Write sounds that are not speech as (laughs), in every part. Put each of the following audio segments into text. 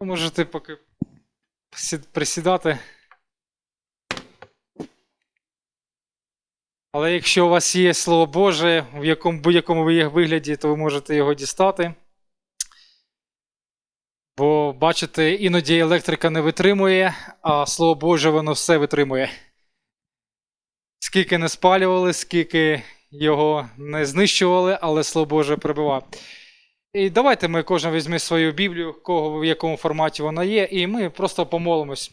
Можете поки присідати. Але якщо у вас є Слово Боже, в якому будь-якому вигляді, то ви можете його дістати. Бо, бачите, іноді електрика не витримує, а Слово Боже, воно все витримує. Скільки не спалювали, скільки його не знищували, але Слово Боже прибиває. І давайте ми кожен візьме свою Біблію, кого в якому форматі вона є, і ми просто помолимось.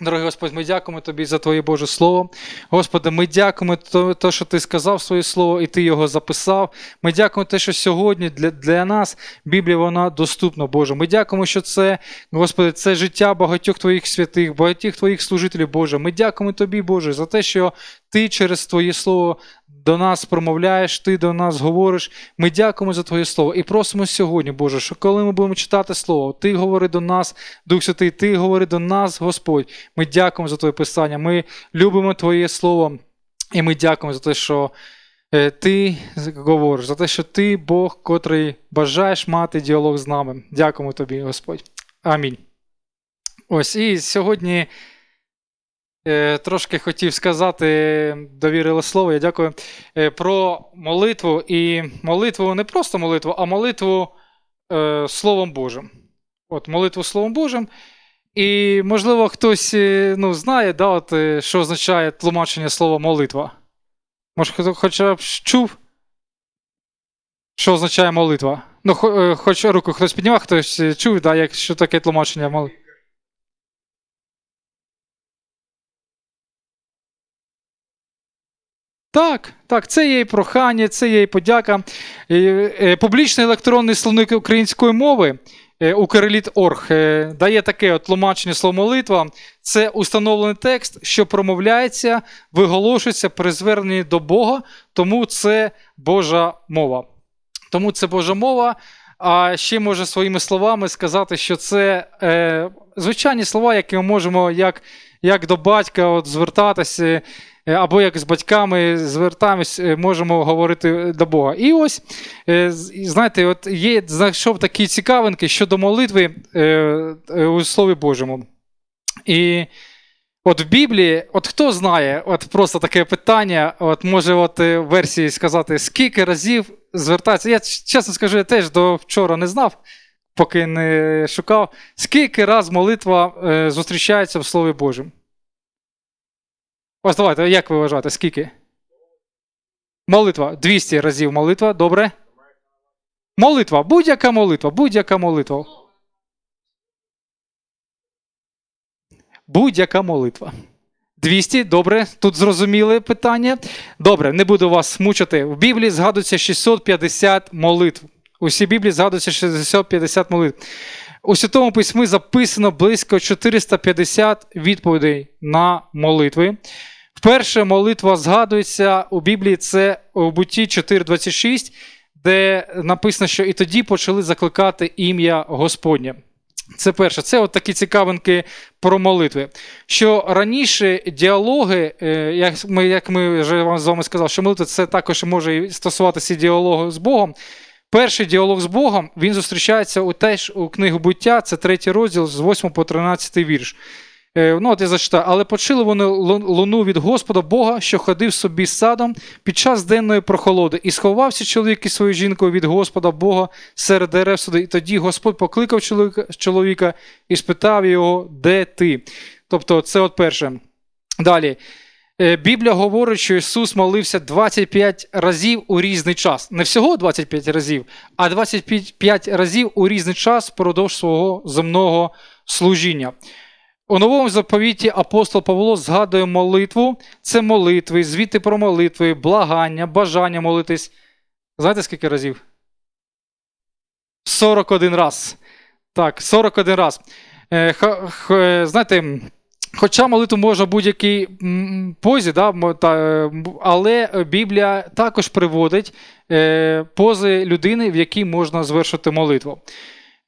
Дорогий Господь, ми дякуємо Тобі за Твоє Боже Слово. Господи, ми дякуємо то, що Ти сказав своє слово, і Ти його записав. Ми дякуємо те, що сьогодні для, для нас Біблія вона доступна, Боже. Ми дякуємо, що це, Господи, це життя багатьох Твоїх святих, багатьох Твоїх служителів, Боже. Ми дякуємо Тобі, Боже, за те, що Ти через Твоє Слово до нас промовляєш, Ти до нас говориш. Ми дякуємо за Твоє Слово і просимо сьогодні, Боже, що коли ми будемо читати Слово, Ти говори до нас, Дух Святий, Ти говори до нас, Господь. Ми дякуємо за Твоє Писання. Ми любимо Твоє Слово, і ми дякуємо за те, що е, Ти говориш, за те, що Ти Бог, котрий бажаєш мати діалог з нами. Дякуємо Тобі, Господь. Амінь. Ось і сьогодні. Е, Трошки хотів сказати, довірили слово, я дякую, е, про молитву. І молитву не просто молитву, а молитву е, Словом Божим. От, молитву Словом Божим. І, можливо, хтось ну, знає, да, от, що означає тлумачення слова молитва. Може, хто хоча б чув, що означає молитва? Ну, хоч руку хтось піднімав, хтось чув, да, як, що таке тлумачення молитви. Так, так, це є і прохання, це є і подяка. Е, Публічний електронний словник української мови е, Укреліт.орг е, дає таке от тлумачення слова молитва. Це установлений текст, що промовляється, виголошується при зверненні до Бога, тому це Божа мова. Тому це Божа мова. А ще може своїми словами сказати, що це е, звичайні слова, які ми можемо як, як до батька от, звертатися. Е, Або як з батьками звертаємось, е, можемо говорити до Бога. І ось, е, знаєте, от є, знайшов такі цікавинки щодо молитви е, е, у Слові Божому. І от в Біблії, от хто знає, от просто таке питання, от може от е, версії сказати, скільки разів звертається. Я чесно скажу, я теж до вчора не знав, поки не шукав, скільки раз молитва е, зустрічається в Слові Божому. Ось давайте, як ви вважаєте, скільки? Молитва. 200 разів молитва, добре? Молитва, будь-яка молитва, будь-яка молитва. Будь-яка молитва. 200, добре, тут зрозуміли питання. Добре, не буду вас мучити. В Біблії згадується 650 молитв. Усі Біблії згадується 650 молитв. У Святому Письмі записано близько 450 відповідей на молитви. Вперше молитва згадується у Біблії це у Бутті 4.26, де написано, що і тоді почали закликати ім'я Господнє. Це перше. Це от такі цікавинки про молитви. Що раніше діалоги, е, як ми, як ми вже вам з вами сказали, що молитва це також може стосуватися діалогу з Богом. Перший діалог з Богом він зустрічається у теж у книгу буття, це третій розділ з 8 по 13 вірш. Е, Ну, от я зачитаю. Але почули вони луну від Господа Бога, що ходив собі садом під час денної прохолоди, і сховався чоловік із своєю жінкою від Господа Бога серед дерев саду. І тоді Господь покликав чоловіка і спитав його, де ти? Тобто, це от перше. Далі. Е, Біблія говорить, що Ісус молився 25 разів у різний час. Не всього 25 разів, а 25 разів у різний час впродовж свого земного служіння. У новому заповіті апостол Павло згадує молитву. Це молитви, звіти про молитви, благання, бажання молитись. Знаєте, скільки разів? 41 раз. Так, 41 раз. Е, е, знаєте, хоча молитву можна в будь-якій позі, да, е, але Біблія також приводить е, пози людини, в якій можна звершити молитву.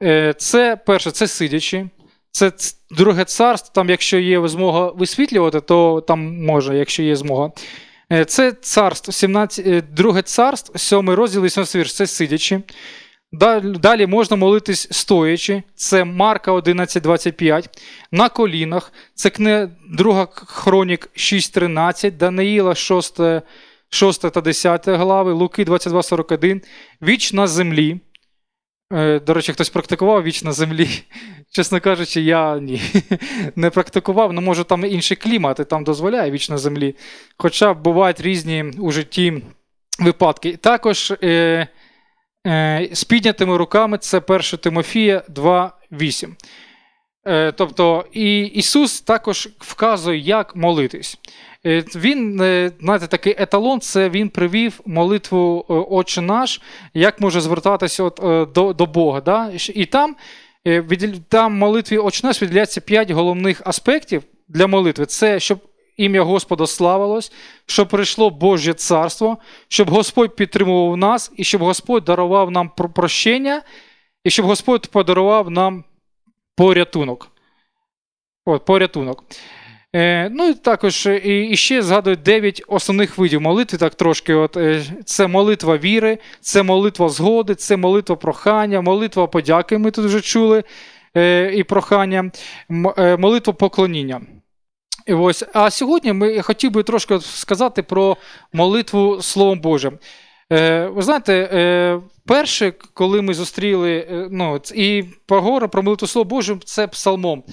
Е, це перше, це сидячи. Це друге царство, там, якщо є змога висвітлювати, то там може, якщо є змога. Е, Це царство, 17, е, друге царство, 7 розділ, 18 вірш, це сидячи. Далі, можна молитись стоячи, це Марка 11.25, на колінах, це книга 2 Хронік 6.13, Даниїла 6, 6 та 10 глави, Луки 22.41, Віч на землі. Е, До речі, хтось практикував віч на землі. (laughs) Чесно кажучи, я ні, (laughs) не практикував, ну може там інший клімат, і там дозволяє віч на землі. Хоча бувають різні у житті випадки. Також е, з піднятими руками це 1 Тимофія 2.8. Е, тобто і Ісус також вказує, як молитись. Е, Він, е, знаєте, такий еталон, це він привів молитву е, Отче наш, як може звертатися от, е, до, до Бога. Да? І там, е, там молитві Отче наш виділяється п'ять головних аспектів для молитви. Це щоб ім'я Господа славилось, щоб прийшло Божє царство, щоб Господь підтримував нас, і щоб Господь дарував нам прощення, і щоб Господь подарував нам порятунок. От, порятунок. Е, ну і також е, і, ще згадують 9 основних видів молитви. Так трошки, от, е, це молитва віри, це молитва згоди, це молитва прохання, молитва подяки. Ми тут вже чули е, і прохання, е, молитва поклоніння. Ось, а сьогодні ми, хотів би трошки сказати про молитву Словом Божим. Е, ви знаєте, е, перше, коли ми зустріли, е, ну, і поговоримо про молитву Словом Божим, це псалмом.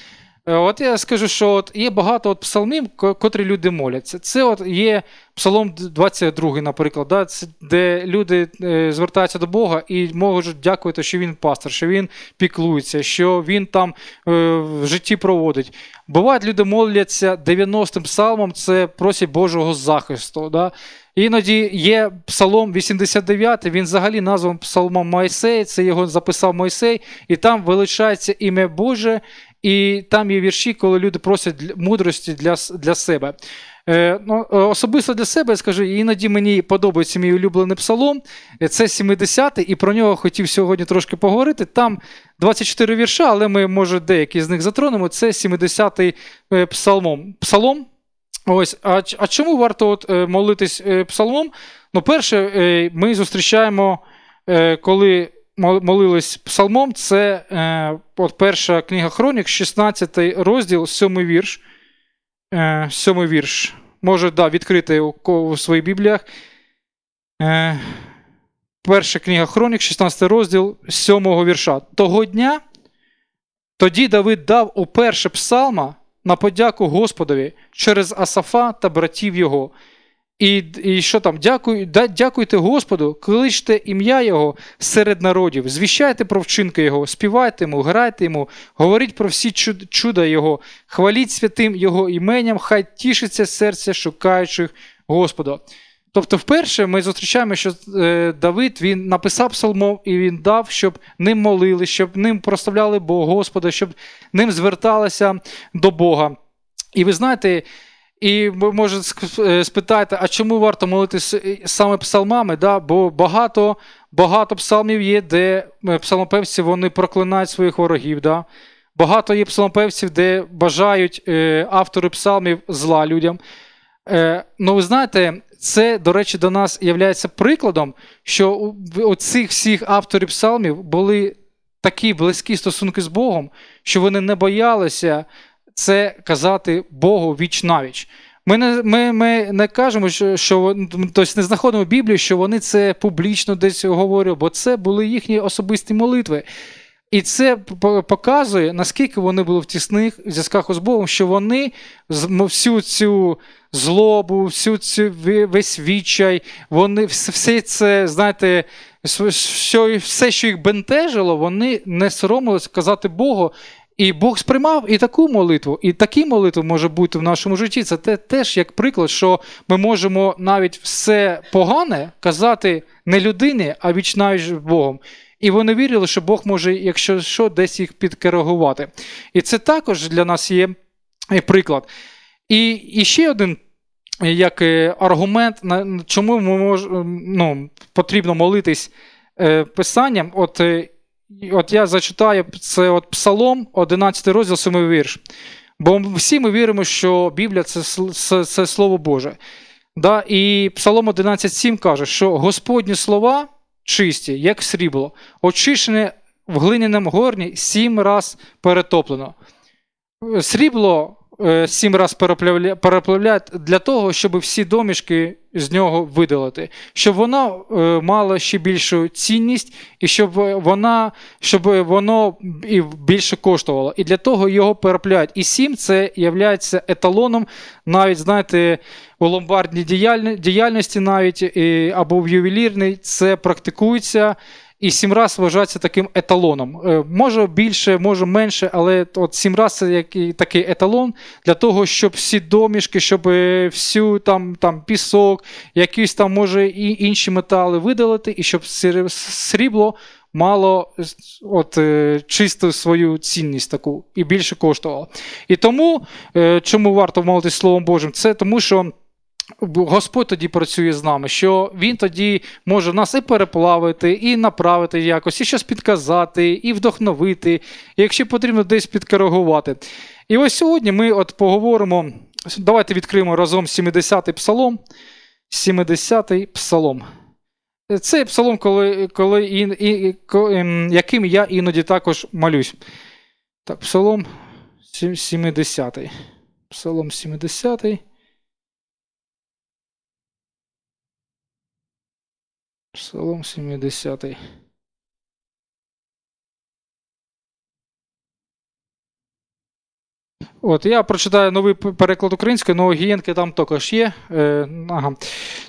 Е, От я скажу, що от є багато от псалмів, котрі люди моляться. Це от є псалом 22, наприклад, да, де люди е, звертаються до Бога і можуть дякувати, що він пастор, що він піклується, що він там е, в житті проводить. Бувають, люди моляться 90-м псалмом, це просять Божого захисту. Да? Іноді є псалом 89, він взагалі названий псалмом Мойсей, це його записав Мойсей, і там величається ім'я Боже, і там є вірші, коли люди просять мудрості для, для себе. Е, ну, е, особисто для себе я скажу, іноді мені подобається мій улюблений псалом. Е, Це 70-й, і про нього хотів сьогодні трошки поговорити. Там 24 вірша, але ми, може, деякі з них затронемо. Це 70-й е, псалмом. Псалом. Ось, а, а чому варто от, молитись псалмом? Ну, перше, ми зустрічаємо, коли молились псалмом, це е, от перша книга Хронік, 16 розділ, 7 вірш. Е, 7 вірш. Може, да, відкрити у, у своїх бібліях. Е, перша книга Хронік, 16 розділ, 7 вірша. Того дня тоді Давид дав уперше псалма на подяку Господові через Асафа та братів його. І, і що там? Дякуй, да, дякуйте Господу, кличте ім'я Його серед народів, звіщайте про вчинки Його, співайте йому, грайте йому, говоріть про всі чуда Його, хваліть святим Його іменням, хай тішиться серце шукаючих Господа. Тобто, вперше ми зустрічаємо, що е, Давид він написав псалмом і він дав, щоб ним молили, щоб ним прославляли Бога Господа, щоб ним зверталися до Бога. І ви знаєте, і ви може ск- е, спитаєте, а чому варто молитися е, саме псалмами? Да? Бо багато, багато псалмів є, де е, псалмопевці вони проклинають своїх ворогів. Да? Багато є псалмопевців, де бажають е, автори псалмів зла людям. Е, ну, ви знаєте, це, до речі, до нас є прикладом, що у, у цих всіх авторів псалмів були такі близькі стосунки з Богом, що вони не боялися це казати Богу віч навіч. Ми не, ми, ми не кажемо, що, що тобто не знаходимо в Біблії, що вони це публічно десь говорили, бо це були їхні особисті молитви. І це показує, наскільки вони були в тісних зв'язках з Богом, що вони всю цю злобу, всю цю весь відчай, вони все це, знаєте, все, що їх бентежило, вони не соромились казати Богу. І Бог сприймав і таку молитву, і такі молитви може бути в нашому житті. Це те, теж як приклад, що ми можемо навіть все погане казати не людині, а вічнавіч Богом. І вони вірили, що Бог може, якщо що, десь їх підкоригувати. І це також для нас є е, приклад. І, і ще один е, як е, аргумент, чому ми мож, ну, потрібно молитись писанням. От, от я зачитаю це от Псалом, 11 розділ, 7 вірш. Бо всі ми віримо, що Біблія це, це, це Слово Боже. Да? І Псалом 11.7 каже, що Господні слова чисті, як срібло, очищене в глиняному горні сім раз перетоплено. Срібло сім раз переплавля- переплавляють для того, щоб всі домішки з нього видалити, щоб воно е, мало ще більшу цінність, і щоб вона, щоб воно і більше коштувало. І для того його переплавляють. І сім це є еталоном, навіть знаєте, у ломбардній діяльності, навіть або в ювелірній, це практикується. І сім раз вважається таким еталоном. Е, Може більше, може менше, але от сім раз це такий еталон для того, щоб всі домішки, щоб е, всю там, там пісок, якісь там може і інші метали видалити, і щоб срібло мало е, от, чисту свою цінність таку і більше коштувало. І тому, чому варто молитись Словом Божим, це тому, що. Господь тоді працює з нами, що Він тоді може нас і переплавити, і направити якось, і щось підказати, і вдохновити, і якщо потрібно десь підкоригувати. І ось сьогодні ми от поговоримо. Давайте відкриємо разом 70-й псалом. 70-й псалом. Це псалом, коли, коли, і, і, ем, яким я іноді також молюсь. Так, псалом 70-й. Псалом 70-й. Псалом 70. От, я прочитаю новий переклад української, але гієнки там також є. Е, ага.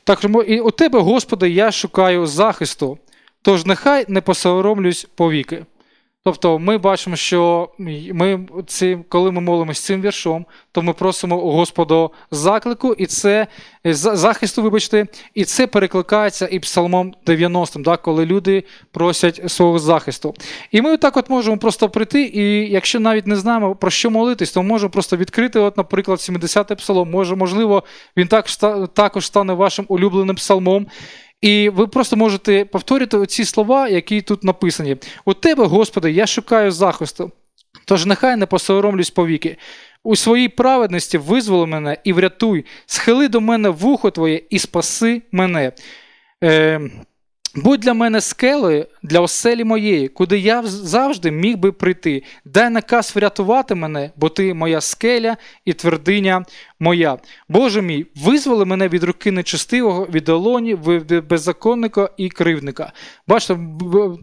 Так, і у тебе, Господи, я шукаю захисту, тож нехай не посоромлюсь повіки. Тобто ми бачимо, що ми цим, коли ми молимось цим віршом, то ми просимо у Господа заклику, і це е, захисту, вибачте, і це перекликається і псалмом 90, да, коли люди просять свого захисту. І ми так от можемо просто прийти, і якщо навіть не знаємо про що молитись, то можемо просто відкрити, от, наприклад, 70-й псалом. Може, можливо, він так, також стане вашим улюбленим псалмом. І ви просто можете повторити ці слова, які тут написані. У тебе, Господи, я шукаю захисту. Тож нехай не посоромлюсь повіки. У своїй праведності визволи мене і врятуй, схили до мене вухо твоє і спаси мене. Е, будь для мене скелею для оселі моєї, куди я завжди міг би прийти. Дай наказ врятувати мене, бо ти моя скеля і твердиня моя. Боже мій, визволи мене від руки нечестивого, від долоні, від беззаконника і кривдника. Бачите,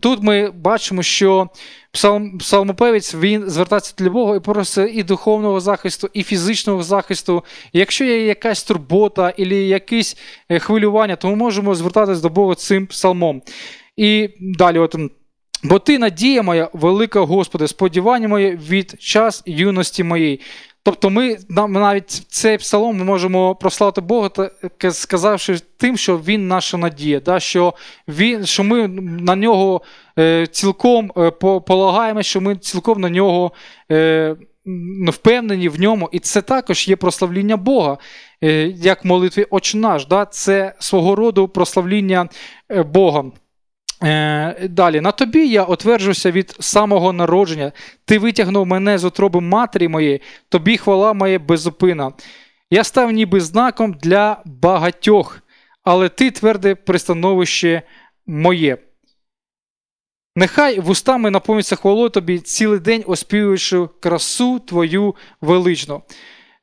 тут ми бачимо, що псалм, псалмопевець він звертається до Бога і просить і духовного захисту, і фізичного захисту. Якщо є якась турбота або якісь е, хвилювання, то ми можемо звертатись до Бога цим псалмом. І далі, от. Бо ти надія моя, велика Господи, сподівання моє від час юності моєї. Тобто ми навіть цей псалом ми можемо прославити Бога, сказавши тим, що Він наша надія, да? що, він, що ми на нього е, цілком е, полагаємо, що ми цілком на нього е, впевнені в ньому. І це також є прославління Бога, як молитві «Отче наш». Да? Це свого роду прославління Бога. Е, далі, на тобі я отверджуся від самого народження. Ти витягнув мене з утроби матері моєї, тобі хвала моя безупина. Я став ніби знаком для багатьох, але ти тверде пристановище моє. Нехай вустами наповниться хвалою тобі цілий день оспівуючи красу твою величну.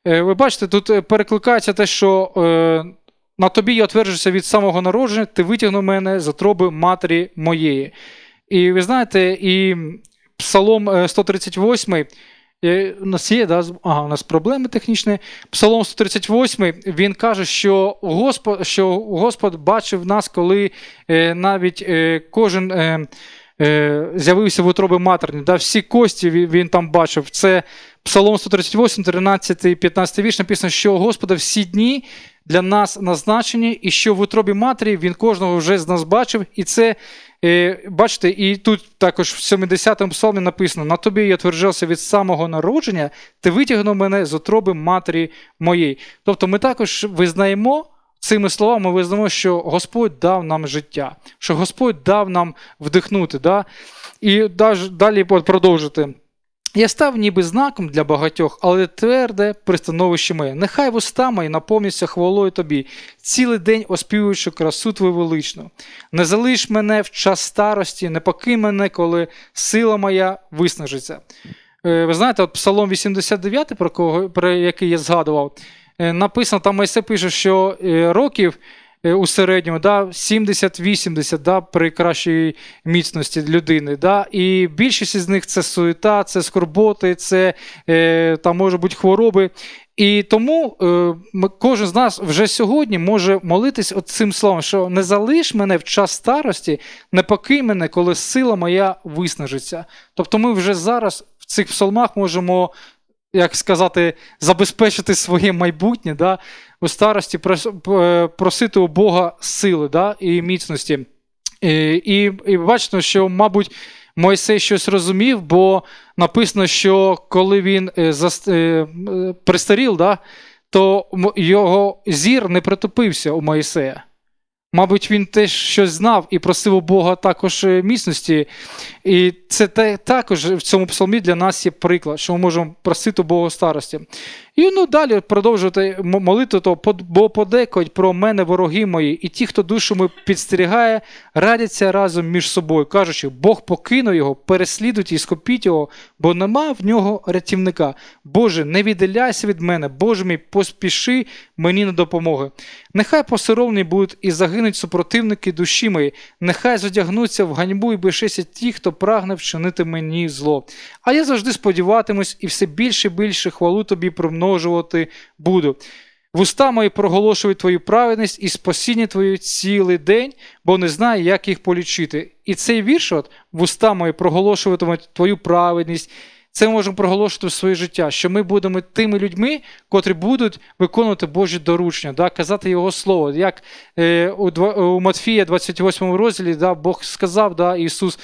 Е, Ви бачите, тут е, перекликається те, що на тобі я отверджуся від самого народження, ти витягнув мене з отроби матері моєї. І ви знаєте, і Псалом е, 138. е, У нас є, да? ага, у нас проблеми технічні. Псалом 138, він каже, що Господь, що Господь бачив нас, коли е, навіть е, кожен е, е, з'явився в утробі матерні. Да? Всі кості він, там бачив. Це Псалом 138, 13, 15 вірш написано, що Господа всі дні для нас назначені, і що в утробі матері він кожного вже з нас бачив. І це, е, бачите, і тут також в 70-му псалмі написано: на тобі я тверджався від самого народження, ти витягнув мене з утроби матері моєї. Тобто ми також визнаємо. Цими словами визнаємо, що Господь дав нам життя, що Господь дав нам вдихнути. Да? І далі продовжити. Я став ніби знаком для багатьох, але тверде пристановище моє. Нехай вуста мої наповняться хвалою тобі, цілий день оспівуючи красу твою величну. Не залиш мене в час старості, не покинь мене, коли сила моя виснажиться. Е, Ви знаєте, от Псалом 89, про, кого, про який я згадував, е, написано, там Мойсей пише, що е, років у середньому да, 70-80 да, при кращій міцності людини. Да, і більшість із них це суета, це скорботи, це е, там може бути хвороби. І тому е, кожен з нас вже сьогодні може молитись цим словом, що не залиш мене в час старості, не покинь мене, коли сила моя виснажиться. Тобто ми вже зараз в цих псалмах можемо, як сказати, забезпечити своє майбутнє да, у старості, е, просити у Бога сили да, і міцності. І, і, і бачимо, що, мабуть, Мойсей щось розумів, бо написано, що коли він е, зас- е, пристарів, да, то його зір не притупився у Моїсея. Мабуть, він теж щось знав і просив у Бога також е, міцності. І це те, також в цьому псалмі для нас є приклад, що ми можемо просити у Бога старості. І ну, далі продовжувати м- молитву, то «Под- бо подекуть про мене вороги мої, і ті, хто душу мою підстерігає, радяться разом між собою, кажучи, Бог покинув його, переслідуйте і скопіть його, бо нема в нього рятівника. Боже, не віддаляйся від мене, Боже мій, поспіши мені на допомоги. Нехай посоромні будуть і загинуть супротивники душі мої, нехай задягнуться в ганьбу і бешеться ті, хто прагне вчинити мені зло. А я завжди сподіватимусь і все більше і більше хвалу тобі примножувати буду. Вуста мої проголошують твою праведність і спасіння твою цілий день, бо не знаю, як їх полічити. І цей вірш, от, вуста мої проголошуватимуть твою праведність. Це ми можемо проголошувати в своє життя, що ми будемо тими людьми, котрі будуть виконувати Божі доручення, да, казати Його Слово. Як е, у, у Матфія, 28 розділі, да, Бог сказав, да, Ісус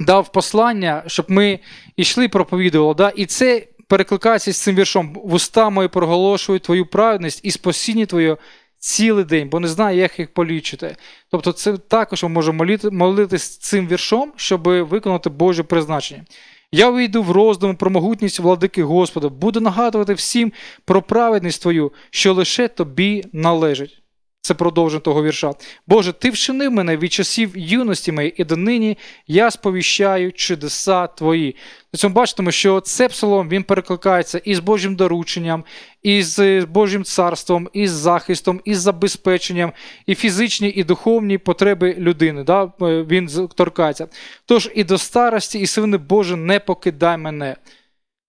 дав послання, щоб ми йшли проповідували. Да, і це перекликається з цим віршом. Вуста мої проголошують твою праведність і спасіння твоє цілий день, бо не знаю, як їх полічити. Тобто, це також ми можемо молити, молитись цим віршом, щоб виконати Боже призначення. Я вийду в роздум про могутність владики Господа, буду нагадувати всім про праведність твою, що лише тобі належить. Це продовження того вірша. Боже, ти вчинив мене від часів юності моєї, і донині я сповіщаю чудеса твої. На цьому бачимо, що це псалом він перекликається із Божим дорученням, із е, Божим царством, із захистом, із забезпеченням, і фізичні, і духовні потреби людини. Да? е, Він торкається. Тож і до старості, і сини Боже, не покидай мене.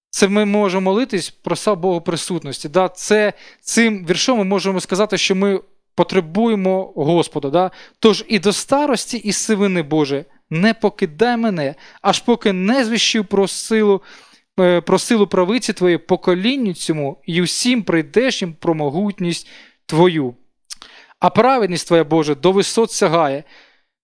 Це ми можемо молитись, проса Богу присутності. Да? Це, цим віршом ми можемо сказати, що ми потребуємо Господа. Да? Тож і до старості, і сивини Боже, не покидай мене, аж поки не звіщив про силу, е, про силу правиці Твоєї поколінню цьому, і усім прийдешнім про могутність Твою. А праведність Твоя Боже до висот сягає.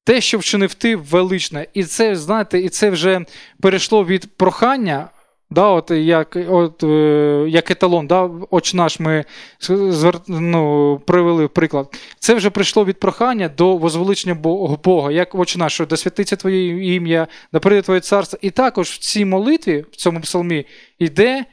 Те, що вчинив ти, величне. І це, знаєте, і це вже перейшло від прохання, да, от як, от, е, як еталон, да, оч наш ми звер, ну, привели приклад. Це вже прийшло від прохання до возвеличення Бога, як оч наш, що да святиться Твоє ім'я, да прийде Твоє царство. І також в цій молитві, в цьому псалмі, йде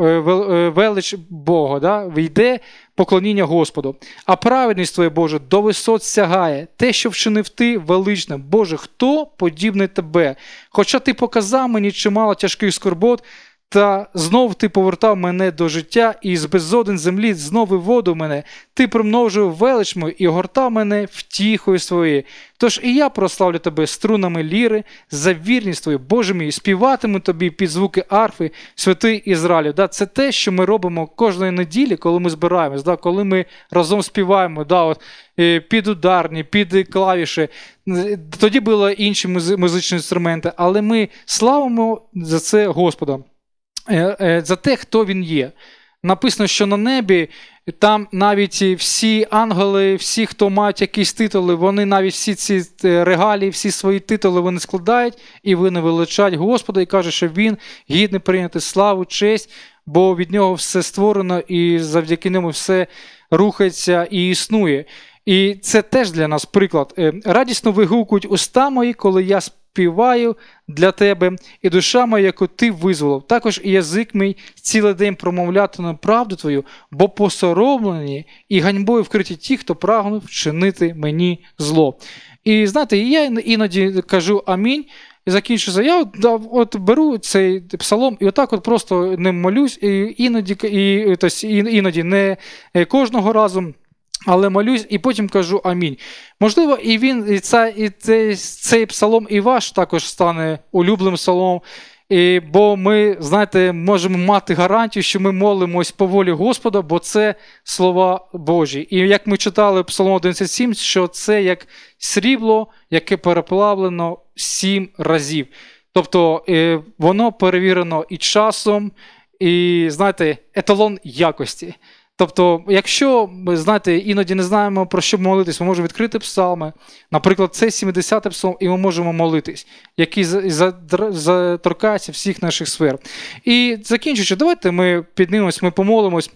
велич Бога, да? війде поклоніння Господу. А праведність Твоя, Боже, до висот сягає. Те, що вчинив ти, величне. Боже, хто подібний тебе? Хоча ти показав мені чимало тяжких скорбот, та знов ти повертав мене до життя, і з безоден землі знов виводив мене. Ти примножив велич мою і огортав мене втіхою своєю. Тож і я прославлю тебе струнами ліри, за вірність твою, Боже мій, співатиму тобі під звуки арфи, святий Ізраїлю. Да, це те, що ми робимо кожної неділі, коли ми збираємось, да, коли ми разом співаємо, да, от, е, під ударні, під клавіші. Тоді були інші музичні інструменти, але ми славимо за це Господа. Е, е, за те, хто він є. Написано, що на небі там навіть всі ангели, всі, хто мають якісь титули, вони навіть всі ці е, регалії, всі свої титули вони складають і вони величать Господа і кажуть, що він гідний прийняти славу, честь, бо від нього все створено і завдяки ньому все рухається і існує. І це теж для нас приклад. Радісно вигукують уста мої, коли я співаю для тебе, і душа моя, яку ти визволив. Також і язик мій цілий день промовлятиме правду твою, бо посоромлені і ганьбою вкриті ті, хто прагнув вчинити мені зло. І знаєте, я іноді кажу амінь. І закінчу заяву, да, от беру цей псалом і отак от просто ним молюсь, і іноді, і, і- іноді не кожного разу, але молюсь, і потім кажу амінь. Можливо, і він, і, ця, і цей, цей псалом і ваш також стане улюбленим псаломом. І, бо ми, знаєте, можемо мати гарантію, що ми молимось по волі Господа, бо це слова Божі. І як ми читали Псалом 11.7, що це як срібло, яке переплавлено сім разів. Тобто е, воно перевірено і часом, і, знаєте, еталон якості. Тобто, якщо ми знаєте, іноді не знаємо про що молитись, ми можемо відкрити псалми. Наприклад, це 70-й псалм, і ми можемо молитись, який заторкається всіх наших сфер. І закінчуючи, давайте ми піднімемось, ми помолимось.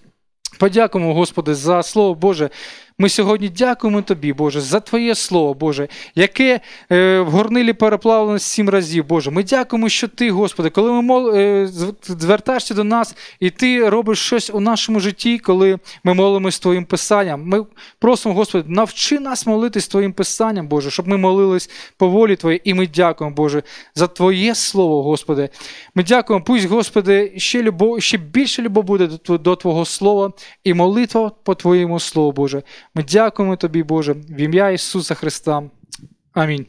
Подякуємо, Господи, за Слово Боже. Ми сьогодні дякуємо Тобі, Боже, за Твоє Слово, Боже, яке е, в горнилі переплавлено сім разів, Боже. Ми дякуємо, що Ти, Господи, коли ми мол, е, звертаєшся до нас, і Ти робиш щось у нашому житті, коли ми молимось Твоїм Писанням. Ми просимо, Господи, навчи нас молитись Твоїм Писанням, Боже, щоб ми молились по волі Твоїй. І ми дякуємо, Боже, за Твоє Слово, Господи. Ми дякуємо, пусть, Господи, ще любов, ще більше любов буде до, Твого Слова і молитва по Твоєму Слову, Боже. Ми дякуємо Тобі, Боже, в ім'я Ісуса Христа. Амінь.